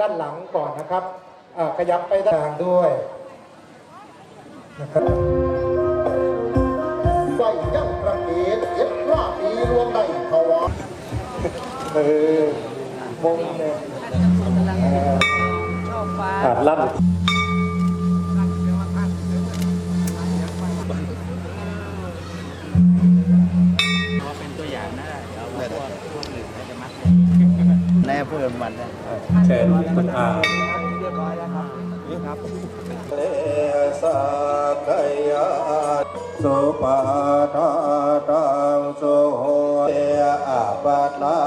ด้านหลังก่อนนะครับอ่าขยับไปด้านหลังด้วยนะครับใส่ยังประเกศเอ็ดราปีรวมได้ถวายเออวงเนี่ยเอ่อชอบฟ้าอาจลั่น เพิ่มมันนะเชิญคุณอาเรียบร้อยแล้วครับนี่ครับเลสะกยาสุปาทาตังสุโหเตอาปัตตา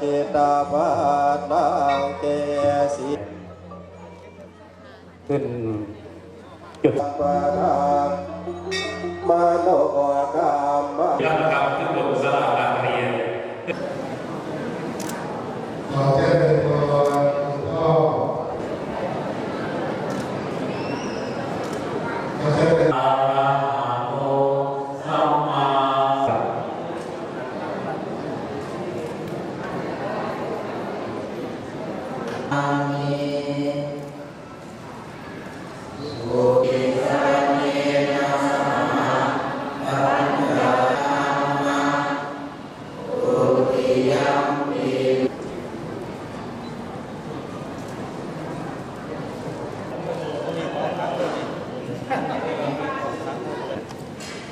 จิตาปัตตังเกสิขึ้นจุดปะทังมโนกรรม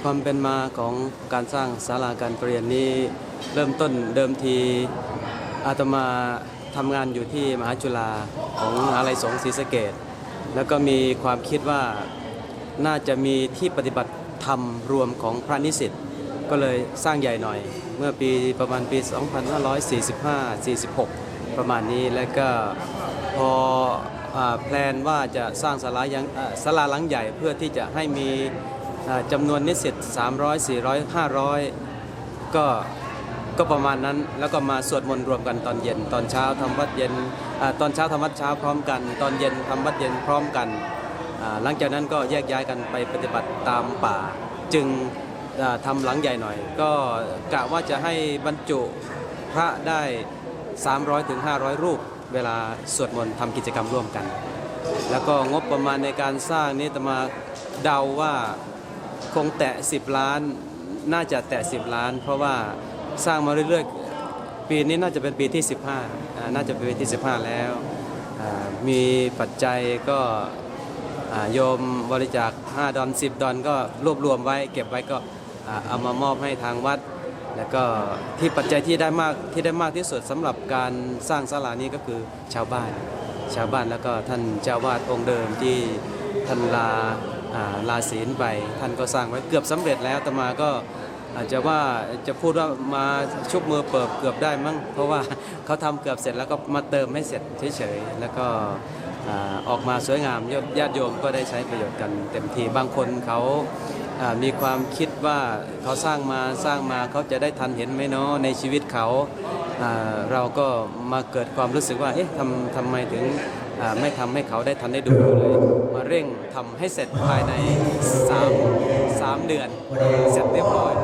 ความเป็นมาของการสร้างศาลาการประเรียนนี้เริ่มต้นเดิมทีอาตมาทำงานอยู่ที่มหาจุฬาของมหาลัยสงศรีสเกดแล้วก็มีความคิดว่าน่าจะมีที่ปฏิบัติธรรมรวมของพระนิสิตก็เลยสร้างใหญ่หน่อย เมื่อปีประมาณปี 2545-46 ประมาณนี้แล้วก็พอ แพลนว่าจะสร้างศาลายังศาลาหลังใหญ่เพื่อที่จะให้มีจำนวนนิสิต300 400 500 ก็ก็ประมาณนั้นแล้วก็มาสวดมนต์รวมกันตอนเย็น ตอนเช้าทำวัดเย็นอตอนเช้าทำวัดเช้าพร้อมกัน ตอนเย็นทำวัดเย็นพร้อมกันหลังจากนั้นก็แยกย้ายกันไปปฏิบัติตามป่า จึงอ่าทำหลังใหญ่หน่อย ก็กะว่าจะให้บรรจุพระได้ 300ถึง500 รูป เวลาสวดมนต์ทำกิจกรรมร่วมกัน แล้วก็งบประมาณในการสร้างนี้ตมาเดาว่าคงแตะ 10 ล้าน น่าจะแตะ 10 ล้าน เพราะว่าสร้างมาเรื่อยๆ ปีนี้น่าจะเป็นปีที่ 15อ่าน่าจะเป็นปีที่ 15 แล้วมีปัจจัยก็อ่าโยมบริจาค 5 ดอน 10 ดอนก็รวบรวมไว้ เก็บไว้ก็เอามามอบให้ทางวัด แล้วก็ที่ปัจจัยที่ได้มากที่ได้มากที่สุดสำหรับการสร้างศาลานี้ก็คือชาวบ้าน ชาวบ้านแล้วก็ท่านเจ้าวาดองค์เดิมที่ท่านลาลาศีลไปท่านก็สร้างไว้เกือบสำเร็จแล้วแต่มาก็อาจจะว่าจะพูดว่ามาชุบมือเปิบเกือบได้มั้งเพราะว่าเขาทำเกือบเสร็จแล้วก็มาเติมให้เสร็จเฉยๆแล้วก็ออกมาสวยงามญาติโยมก็ได้ใช้ประโยชน์กันเต็มที่บางคนเขา มีความคิดว่าเขาสร้างมาสร้างมาเขาจะได้ทันเห็นไหมเนาะในชีวิตเขาเราก็มาเกิดความรู้สึกว่าเอ๊ะทำทำไมถึงไม่ทำให้เขาได้ทันได้ดูเลยมาเร่งทำให้เสร็จภายใน3 3เดือน เสร็จเรียบร้อย